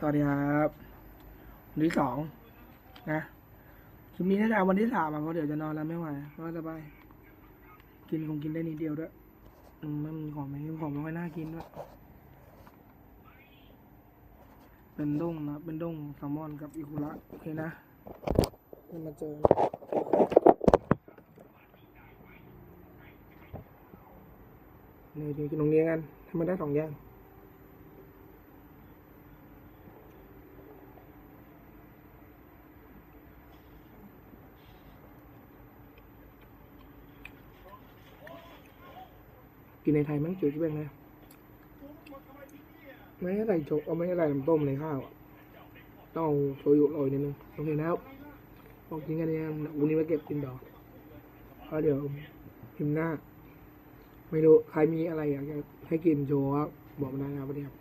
สวัสดีครับวันที่สองนะคลิปนี้น่าจะเอาวันที่สามอะเพราะเดี๋ยวจะนอนแล้วไม่ไหวเพราะว่าสบายกินคงกินได้นิดเดียวด้วยมไม่มีของไม่มีของไม่ค่อยน่ากินด้วยเป็นด้งนะเป็นด้งแซลมอนกับอิคุระโอเคนะเดี๋ยวมาเจอเนี่ยเดี๋ยวกินตรงนี้กันให้มันได้สองอย่าง กินในไทยมั้งจืดเบ้งเลยไม่ให้ใส่โชกเอาไม่ให้ใส่น้ำต้มในข้าวต้องเอาโชยุโรยนิดนึงโอเคนะครับพอกินกันเนี่ยวันนี้มาเก็บกินดอกเพราะเดี๋ยวพิมพ์หน้า ไม่รู้ใครมีอะไรอยากจะให้กินโชว์บอกมาได้นะครับวัสดีครับ